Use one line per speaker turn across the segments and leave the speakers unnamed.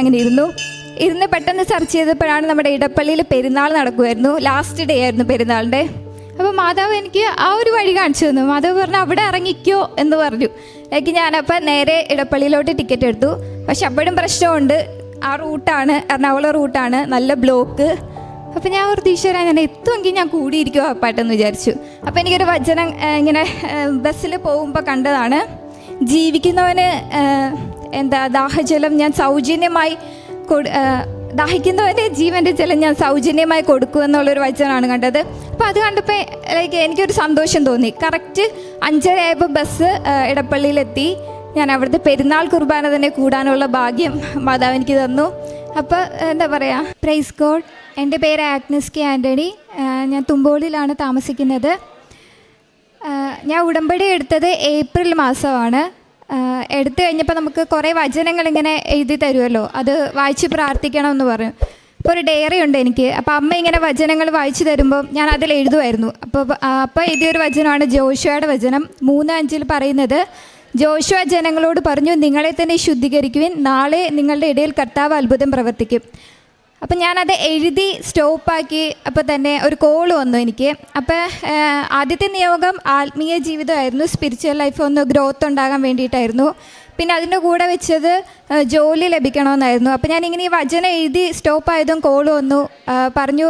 അങ്ങനെ ഇരുന്നു. ഇരുന്ന് പെട്ടെന്ന് സെർച്ച് ചെയ്തപ്പോഴാണ് നമ്മുടെ ഇടപ്പള്ളിയിൽ പെരുന്നാൾ നടക്കുമായിരുന്നു ലാസ്റ്റ് ഡേ ആയിരുന്നു പെരുന്നാളിന്റെ. അപ്പോൾ മാതാവ് എനിക്ക് ആ ഒരു വഴി കാണിച്ചു തന്നു. മാതാവ് പറഞ്ഞു അവിടെ ഇറങ്ങിക്കോ എന്ന് പറഞ്ഞു. ലൈക്ക് ഞാനപ്പോൾ നേരെ ഇടപ്പള്ളിയിലോട്ട് ടിക്കറ്റ് എടുത്തു. പക്ഷെ അപ്പോഴും പ്രശ്നമുണ്ട്. ആ റൂട്ടാണ് എറണാകുളം റൂട്ടാണ് നല്ല ബ്ലോക്ക് അപ്പോൾ ഞാൻ ഒരു ഈശ്വര ഞാൻ എത്തുമെങ്കിൽ ഞാൻ കൂടിയിരിക്കുമോ അപ്പാട്ടെന്ന് വിചാരിച്ചു. അപ്പം എനിക്കൊരു വചനം ഇങ്ങനെ ബസ്സിൽ പോകുമ്പോൾ കണ്ടതാണ്. ജീവിക്കുന്നവന് എന്താ ദാഹജലം ഞാൻ സൗജന്യമായി കൊടു ആ, ദാഹിക്കുന്നവന് ജീവന്റെ ജലം ഞാൻ സൗജന്യമായി കൊടുക്കും എന്നുള്ളൊരു വചനമാണ് കണ്ടത്. അപ്പോൾ അത് കണ്ടപ്പോൾ ലൈക്ക് എനിക്കൊരു സന്തോഷം തോന്നി. കറക്റ്റ് അഞ്ചര ആയപ്പോൾ ബസ് ഇടപ്പള്ളിയിലെത്തി. ഞാൻ അവിടുത്തെ പെരുന്നാൾ കുർബാന തന്നെ കൂടാനുള്ള ഭാഗ്യം മാതാവ് എനിക്ക് തന്നു. അപ്പോൾ എന്താ പറയുക പ്രൈസ് ഗോഡ് എന്റെ പേര് ആഗ്നസ് കെ ആന്റണി ഞാൻ തുമ്പോളിലാണ് താമസിക്കുന്നത്. ഞാൻ ഉടമ്പടി എടുത്തത് ഏപ്രിൽ മാസമാണ്. എടുത്തു കഴിഞ്ഞപ്പോൾ നമുക്ക് കുറേ വചനങ്ങൾ ഇങ്ങനെ എഴുതി തരുമല്ലോ അത് വായിച്ച് പ്രാർത്ഥിക്കണം എന്ന് പറഞ്ഞു അപ്പോൾ ഒരു ഡയറി ഉണ്ട് എനിക്ക്. അപ്പോൾ അമ്മ ഇങ്ങനെ വചനങ്ങൾ വായിച്ചു തരുമ്പോൾ ഞാൻ അതിൽ എഴുതുമായിരുന്നു അപ്പോൾ അപ്പോൾ എഴുതിയൊരു വചനമാണ് ജോഷുവയുടെ വചനം. മൂന്ന് അഞ്ചിൽ പറയുന്നത് ജോഷുവ ജനങ്ങളോട് പറഞ്ഞു നിങ്ങളെ തന്നെ ശുദ്ധീകരിക്കുവിൻ. നാളെ നിങ്ങളുടെ ഇടയിൽ കർത്താവ് അത്ഭുതം പ്രവർത്തിക്കും. അപ്പം ഞാനത് എഴുതി സ്റ്റോപ്പാക്കി അപ്പോൾ തന്നെ ഒരു കോൾ വന്നു എനിക്ക്. അപ്പോൾ ആദ്യത്തെ നിയോഗം ആത്മീയ ജീവിതമായിരുന്നു. സ്പിരിച്വൽ ലൈഫ് ഒന്ന് ഗ്രോത്ത് ഉണ്ടാകാൻ വേണ്ടിയിട്ടായിരുന്നു. പിന്നെ അതിന്റെ കൂടെ വെച്ചത് ജോലി ലഭിക്കണമെന്നായിരുന്നു. അപ്പോൾ ഞാനിങ്ങനെ ഈ വചനം എഴുതി സ്റ്റോപ്പായതും കോൾ വന്നു. പറഞ്ഞു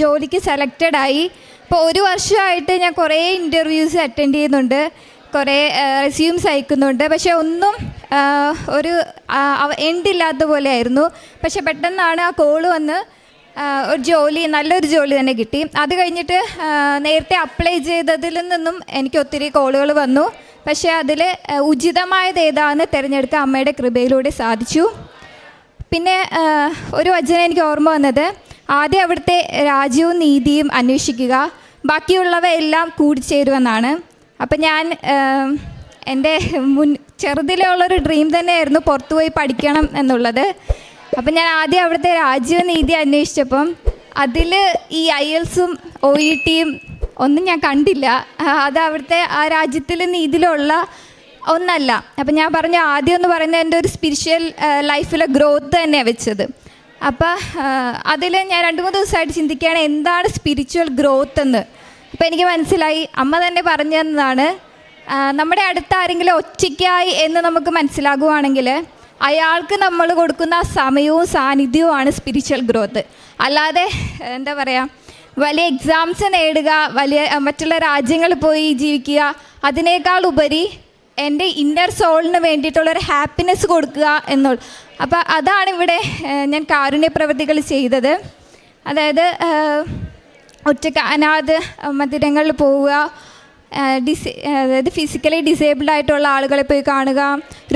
ജോലിക്ക് സെലക്റ്റഡ് ആയി. അപ്പോൾ ഒരു വർഷമായിട്ട് ഞാൻ കുറേ ഇന്റർവ്യൂസ് അറ്റൻഡ് ചെയ്യുന്നുണ്ട്. കുറേ റെസ്യൂംസ് അയക്കുന്നുണ്ട്. പക്ഷെ ഒന്നും ഒരു എൻഡില്ലാത്ത പോലെ ആയിരുന്നു പക്ഷെ പെട്ടെന്നാണ് ആ കോൾ വന്ന് ഒരു ജോലി നല്ലൊരു ജോലി തന്നെ കിട്ടി. അത് കഴിഞ്ഞിട്ട് നേരത്തെ അപ്ലൈ ചെയ്തതിൽ നിന്നും എനിക്ക് ഒത്തിരി കോളുകൾ വന്നു. പക്ഷേ അതിൽ ഉചിതമായത് ഏതാണെന്ന് തിരഞ്ഞെടുക്കാൻ അമ്മയുടെ കൃപയിലൂടെ സാധിച്ചു. പിന്നെ ഒരു വചനം എനിക്ക് ഓർമ്മ വന്നത്. ആദ്യം അവിടുത്തെ രാജ്യവും നീതിയും അന്വേഷിക്കുക. ബാക്കിയുള്ളവയെല്ലാം കൂടിച്ചേരുമെന്നാണ് അപ്പം ഞാൻ എന്റെ മുൻ ചെറുതിലേ ഉള്ളൊരു ഡ്രീം തന്നെയായിരുന്നു പുറത്തു പോയി പഠിക്കണം എന്നുള്ളത്. അപ്പം ഞാൻ ആദ്യം അവിടുത്തെ രാജ്യവും നീതി അന്വേഷിച്ചപ്പം അതിൽ ഈ ഐ എൽസും ഒ ഇ ടിയും ഒന്നും ഞാൻ കണ്ടില്ല. അത് അവിടുത്തെ ആ രാജ്യത്തിൽ നീതിയിലുള്ള ഒന്നല്ല. അപ്പം ഞാൻ പറഞ്ഞു ആദ്യം എന്ന് പറയുന്നത് എന്റെ ഒരു സ്പിരിച്വൽ ലൈഫിലെ ഗ്രോത്ത് തന്നെയാണ് വെച്ചത്. അപ്പം അതിൽ ഞാൻ രണ്ട് മൂന്ന് ദിവസമായിട്ട് ചിന്തിക്കുകയാണ് എന്താണ് സ്പിരിച്വൽ ഗ്രോത്ത് എന്ന്. അപ്പോൾ എനിക്ക് മനസ്സിലായി. അമ്മ തന്നെ പറഞ്ഞു തന്നതാണ് നമ്മുടെ അടുത്ത് ആരെങ്കിലും ഒറ്റയ്ക്കായി എന്ന് നമുക്ക് മനസ്സിലാകുവാണെങ്കിൽ അയാൾക്ക് നമ്മൾ കൊടുക്കുന്ന സമയവും സാന്നിധ്യവുമാണ് സ്പിരിച്വൽ ഗ്രോത്ത് അല്ലാതെ എന്താ പറയുക വലിയ എക്സാംസ് നേടുക വലിയ മറ്റുള്ള രാജ്യങ്ങളിൽ പോയി ജീവിക്കുക അതിനേക്കാൾ ഉപരി എന്റെ ഇന്നർ സോളിന് വേണ്ടിയിട്ടുള്ളൊരു ഹാപ്പിനെസ് കൊടുക്കുക എന്നുള്ളു. അപ്പോൾ അതാണ് ഇവിടെ ഞാൻ കാരുണ്യ പ്രവൃത്തികൾ ചെയ്തത്. അതായത് ഒറ്റയ്ക്ക് അനാഥ മന്ദിരങ്ങളിൽ പോവുക ഡിസേ അതായത് ഫിസിക്കലി ഡിസേബിൾഡ് ആയിട്ടുള്ള ആളുകളെ പോയി കാണുക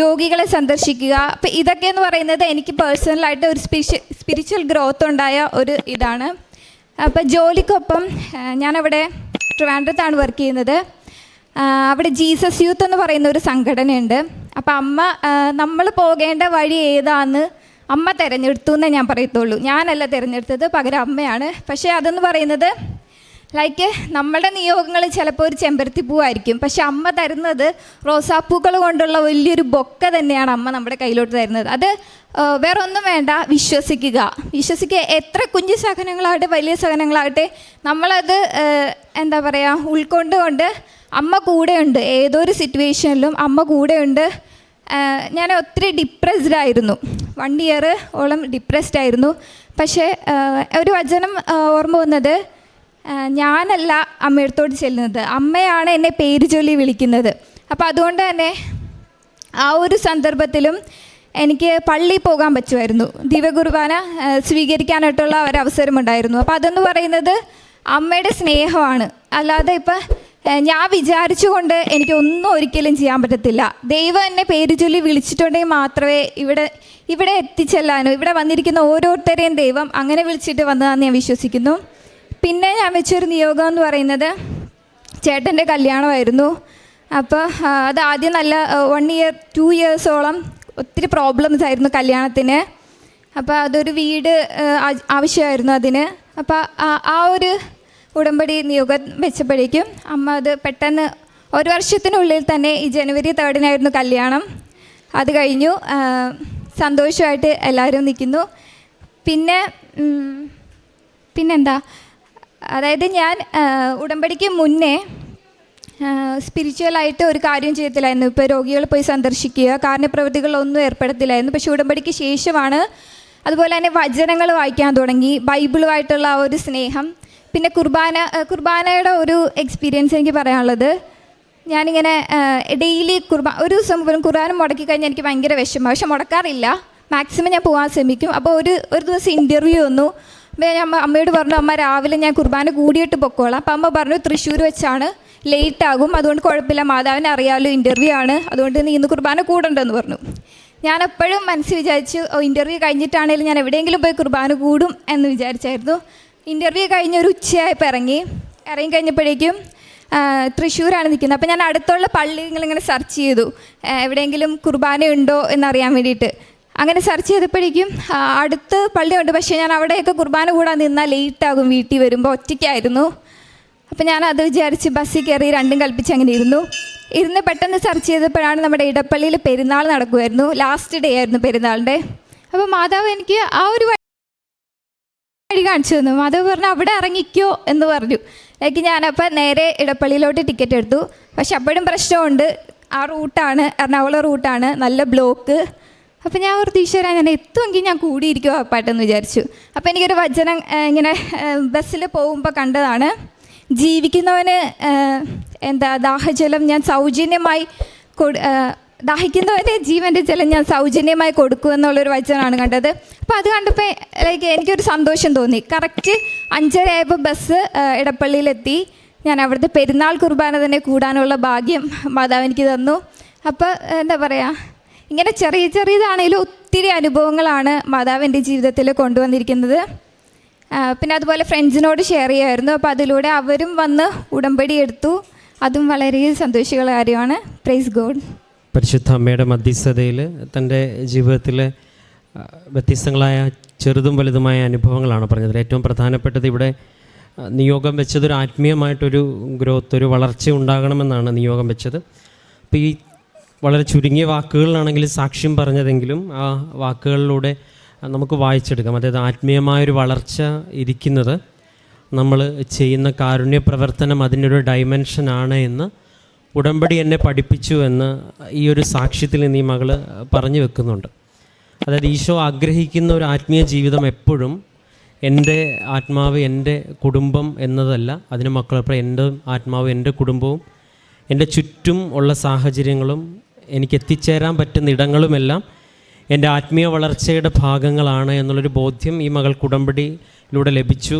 രോഗികളെ സന്ദർശിക്കുക. അപ്പം ഇതൊക്കെ എന്ന് പറയുന്നത് എനിക്ക് പേഴ്സണലായിട്ട് ഒരു സ്പിരിച്വൽ സ്പിരിച്വൽ ഗ്രോത്ത് ഉണ്ടായ ഒരു ഇതാണ്. അപ്പം ജോലിക്കൊപ്പം ഞാനവിടെ ട്രിവാൻഡ്രത്താണ് വർക്ക് ചെയ്യുന്നത്. അവിടെ ജീസസ് യൂത്ത് എന്ന് പറയുന്ന ഒരു സംഘടനയുണ്ട്. അപ്പം അമ്മ നമ്മൾ പോകേണ്ട വഴി ഏതാന്ന് അമ്മ തിരഞ്ഞെടുത്തു എന്നേ ഞാൻ പറയത്തുള്ളൂ. ഞാനല്ല തിരഞ്ഞെടുത്തത് പകരം അമ്മയാണ്. പക്ഷേ അതെന്ന് പറയുന്നത് ലൈക്ക് നമ്മുടെ നിയോഗങ്ങൾ ചിലപ്പോൾ ഒരു ചെമ്പരത്തി പൂവായിരിക്കും. പക്ഷെ അമ്മ തരുന്നത് റോസാപ്പൂക്കൾ കൊണ്ടുള്ള വലിയൊരു ബൊക്ക തന്നെയാണ് അമ്മ നമ്മുടെ കയ്യിലോട്ട് തരുന്നത്. അത് വേറെ ഒന്നും വേണ്ട വിശ്വസിക്കുക. വിശ്വസിക്കുക. എത്ര കുഞ്ഞു സഹനങ്ങളാകട്ടെ വലിയ സഹനങ്ങളാകട്ടെ നമ്മളത് എന്താ പറയുക ഉൾക്കൊണ്ടുകൊണ്ട് അമ്മ കൂടെയുണ്ട്. ഏതൊരു സിറ്റുവേഷനിലും അമ്മ കൂടെയുണ്ട്. ഞാൻ ഒത്തിരി ഡിപ്രസ്ഡ് ആയിരുന്നു. വൺ ഇയർ ഓളം ഡിപ്രസ്ഡ് ആയിരുന്നു. പക്ഷേ ഒരു വചനം ഓർമ്മ വന്നത് ഞാനല്ല അമ്മയടുത്തോട് ചെല്ലുന്നത്. അമ്മയാണ് എന്നെ പേര് ചൊല്ലി വിളിക്കുന്നത്. അപ്പോൾ അതുകൊണ്ട് തന്നെ ആ ഒരു സന്ദർഭത്തിലും എനിക്ക് പള്ളിയിൽ പോകാൻ പറ്റുമായിരുന്നു. ദിവകുർബാന സ്വീകരിക്കാനായിട്ടുള്ള ഒരവസരമുണ്ടായിരുന്നു അപ്പോൾ അതെന്ന് പറയുന്നത് അമ്മയുടെ സ്നേഹമാണ്. അല്ലാതെ ഇപ്പം ഞാൻ വിചാരിച്ചുകൊണ്ട് എനിക്ക് ഒന്നും ഒരിക്കലും ചെയ്യാൻ പറ്റത്തില്ല. ദൈവം എന്നെ പേര് ചൊല്ലി വിളിച്ചിട്ടുണ്ടെങ്കിൽ മാത്രമേ ഇവിടെ ഇവിടെ എത്തിച്ചെല്ലാനോ ഇവിടെ വന്നിരിക്കുന്ന ഓരോരുത്തരെയും ദൈവം അങ്ങനെ വിളിച്ചിട്ട് വന്നതാണെന്ന് ഞാൻ വിശ്വസിക്കുന്നു. പിന്നെ ഞാൻ വെച്ചൊരു നിയോഗം എന്ന് പറയുന്നത് ചേട്ടന്റെ കല്യാണമായിരുന്നു. അപ്പോൾ അത് ആദ്യം നല്ല വൺ ഇയർ ടു ഇയേഴ്സോളം ഒത്തിരി പ്രോബ്ലംസ് ആയിരുന്നു കല്യാണത്തിന്. അപ്പോൾ അതൊരു വീട് ആവശ്യമായിരുന്നു അതിന്. അപ്പോൾ ആ ഒരു ഉടമ്പടി നിയോഗം വെച്ചപ്പോഴേക്കും അമ്മ അത് പെട്ടെന്ന് ഒരു വർഷത്തിനുള്ളിൽ തന്നെ ഈ ജനുവരി തേർഡിനായിരുന്നു കല്യാണം. അത് കഴിഞ്ഞു. സന്തോഷമായിട്ട് എല്ലാവരും നിൽക്കുന്നു. പിന്നെ പിന്നെന്താ? അതായത് ഞാൻ ഉടമ്പടിക്ക് മുന്നേ സ്പിരിച്വലായിട്ട് ഒരു കാര്യം ചെയ്യത്തില്ലായിരുന്നു ഇപ്പോൾ രോഗികൾ പോയി സന്ദർശിക്കുക കാരണപ്രവൃത്തികളൊന്നും ഏർപ്പെടത്തില്ലായിരുന്നു. പക്ഷേ ഉടമ്പടിക്ക് ശേഷമാണ് അതുപോലെ തന്നെ വചനങ്ങൾ വായിക്കാൻ തുടങ്ങി ബൈബിളുമായിട്ടുള്ള ആ ഒരു സ്നേഹം. പിന്നെ കുർബാന കുർബാനയുടെ ഒരു എക്സ്പീരിയൻസ് എനിക്ക് പറയാനുള്ളത്. ഞാനിങ്ങനെ ഡെയിലി കുർബാന ഒരു ദിവസം പോലും കുർബാന മുടക്കി കഴിഞ്ഞാൽ എനിക്ക് ഭയങ്കര വിഷമം. പക്ഷെ മുടക്കാറില്ല. മാക്സിമം ഞാൻ പോകാൻ ശ്രമിക്കും. അപ്പോൾ ഒരു ഒരു ദിവസം ഇന്റർവ്യൂ വന്നു. ഞാൻ അമ്മയോട് പറഞ്ഞു അമ്മ രാവിലെ ഞാൻ കുർബാന കൂടിയിട്ട് പൊക്കോളാം. അപ്പോൾ അമ്മ പറഞ്ഞു തൃശ്ശൂർ വെച്ചാണ്. ലേറ്റ് ആകും. അതുകൊണ്ട് കുഴപ്പമില്ല. മാതാവിനെ അറിയാമല്ലോ ഇന്റർവ്യൂ ആണ്. അതുകൊണ്ട് നീ ഇന്ന് കുർബാന കൂടണ്ടെന്ന് പറഞ്ഞു. ഞാൻ എപ്പോഴും മനസ്സ് വിചാരിച്ചു ഇന്റർവ്യൂ കഴിഞ്ഞിട്ടാണെങ്കിലും ഞാൻ എവിടെയെങ്കിലും പോയി കുർബാന കൂടും എന്ന് വിചാരിച്ചായിരുന്നു. ഇന്റർവ്യൂ കഴിഞ്ഞ് ഒരു ഉച്ചയായപ്പോൾ ഇറങ്ങി. ഇറങ്ങി കഴിഞ്ഞപ്പോഴേക്കും തൃശ്ശൂരാണ് നിൽക്കുന്നത്. അപ്പോൾ ഞാൻ അടുത്തുള്ള പള്ളികൾ ഇങ്ങനെ സെർച്ച് ചെയ്തു എവിടെയെങ്കിലും കുർബാന ഉണ്ടോ എന്നറിയാൻ വേണ്ടിയിട്ട്. അങ്ങനെ സെർച്ച് ചെയ്തപ്പോഴേക്കും അടുത്ത് പള്ളിയുണ്ട് പക്ഷേ ഞാൻ അവിടെയൊക്കെ കുർബാന കൂടാൻ നിന്നാൽ ലേറ്റാകും വീട്ടിൽ വരുമ്പോൾ ഒറ്റയ്ക്കായിരുന്നു. അപ്പം ഞാൻ അത് വിചാരിച്ച് ബസ്സിൽ കയറി രണ്ടും കൽപ്പിച്ച് അങ്ങനെ ഇരുന്നു. ഇരുന്ന് പെട്ടെന്ന് സെർച്ച് ചെയ്തപ്പോഴാണ് നമ്മുടെ ഇടപ്പള്ളിയിൽ പെരുന്നാൾ നടക്കുമായിരുന്നു ലാസ്റ്റ് ഡേ ആയിരുന്നു പെരുന്നാളിന്റെ. അപ്പോൾ മാതാവ് എനിക്ക് ആ ഒരു വഴി കാണിച്ചു തന്നു. മാധവ് പറഞ്ഞു അവിടെ ഇറങ്ങിക്കോ എന്ന് പറഞ്ഞു. ലൈക്ക് ഞാനപ്പോൾ നേരെ ഇടപ്പള്ളിയിലോട്ട് ടിക്കറ്റ് എടുത്തു. പക്ഷെ അപ്പോഴും പ്രശ്നമുണ്ട്. ആ റൂട്ടാണ് എറണാകുളം റൂട്ടാണ് നല്ല ബ്ലോക്ക് അപ്പം ഞാൻ ഒരു ഈശ്വര ഞാൻ എത്തുമെങ്കിൽ ഞാൻ കൂടിയിരിക്കുമോ അപ്പാട്ടെന്ന് വിചാരിച്ചു. അപ്പോൾ എനിക്കൊരു വചനം ഇങ്ങനെ ബസ്സിൽ പോകുമ്പോൾ കണ്ടതാണ്. ജീവിക്കുന്നവന് എന്താ ദാഹജലം ഞാൻ സൗജന്യമായി കൊടു ജീവന്റെ ജീവന്റെ ജലം ഞാൻ സൗജന്യമായി കൊടുക്കും എന്നുള്ളൊരു വചനമാണ് കണ്ടത്. അപ്പോൾ അത് കണ്ടപ്പോൾ ലൈക്ക് എനിക്കൊരു സന്തോഷം തോന്നി. കറക്റ്റ് അഞ്ചര ആയപ്പോൾ ബസ് ഇടപ്പള്ളിയിലെത്തി. ഞാൻ അവിടുത്തെ പെരുന്നാൾ കുർബാന തന്നെ കൂടാനുള്ള ഭാഗ്യം മാതാവ് എനിക്ക് തന്നു. അപ്പോൾ എന്താ പറയുക ഇങ്ങനെ ചെറിയ ചെറിയതാണെങ്കിലും ഒത്തിരി അനുഭവങ്ങളാണ് മാതാവ് എന്റെ ജീവിതത്തിൽ കൊണ്ടുവന്നിരിക്കുന്നത്. പിന്നെ അതുപോലെ ഫ്രണ്ട്സിനോട് ഷെയർ ചെയ്യുമായിരുന്നു അപ്പോൾ അതിലൂടെ അവരും വന്ന് ഉടമ്പടി എടുത്തു. അതും വളരെ സന്തോഷികളുടെ കാര്യമാണ്. പ്രൈസ് ഗോഡ്
പരിശുദ്ധ അമ്മയുടെ മധ്യസ്ഥതയിൽ തന്റെ ജീവിതത്തിലെ വ്യത്യസ്തങ്ങളായ ചെറുതും വലുതുമായ അനുഭവങ്ങളാണ് പറഞ്ഞത്. ഏറ്റവും പ്രധാനപ്പെട്ടത് ഇവിടെ നിയോഗം വെച്ചത് ഒരു ആത്മീയമായിട്ടൊരു ഗ്രോത്ത് ഒരു വളർച്ച ഉണ്ടാകണമെന്നാണ് നിയോഗം വെച്ചത്. അപ്പോൾ ഈ വളരെ ചുരുങ്ങിയ വാക്കുകളിലാണെങ്കിൽ സാക്ഷ്യം പറഞ്ഞതെങ്കിലും ആ വാക്കുകളിലൂടെ നമുക്ക് വായിച്ചെടുക്കാം. അതായത് ആത്മീയമായൊരു വളർച്ച ഇരിക്കുന്നത് നമ്മൾ ചെയ്യുന്ന കാരുണ്യ പ്രവർത്തനം അതിന്റെ ഒരു ഡയമെൻഷനാണ് എന്ന് ഉടമ്പടി എന്നെ പഠിപ്പിച്ചു എന്ന് ഈ ഒരു സാക്ഷ്യത്തിൽ ഈ മകൾ പറഞ്ഞു വെക്കുന്നുണ്ട്. അതായത് ഈശോ ആഗ്രഹിക്കുന്ന ഒരു ആത്മീയ ജീവിതം എപ്പോഴും എന്റെ ആത്മാവ് എന്റെ കുടുംബം എന്നതല്ല. അതിന് മക്കളപ്പോൾ എന്റെ ആത്മാവ് എന്റെ കുടുംബവും എന്റെ ചുറ്റും ഉള്ള സാഹചര്യങ്ങളും എനിക്ക് എത്തിച്ചേരാൻ പറ്റുന്ന ഇടങ്ങളുമെല്ലാം എന്റെ ആത്മീയ വളർച്ചയുടെ ഭാഗങ്ങളാണ് എന്നുള്ളൊരു ബോധ്യം ഈ മകൾക്ക് ഉടമ്പടിയിലൂടെ ലഭിച്ചു.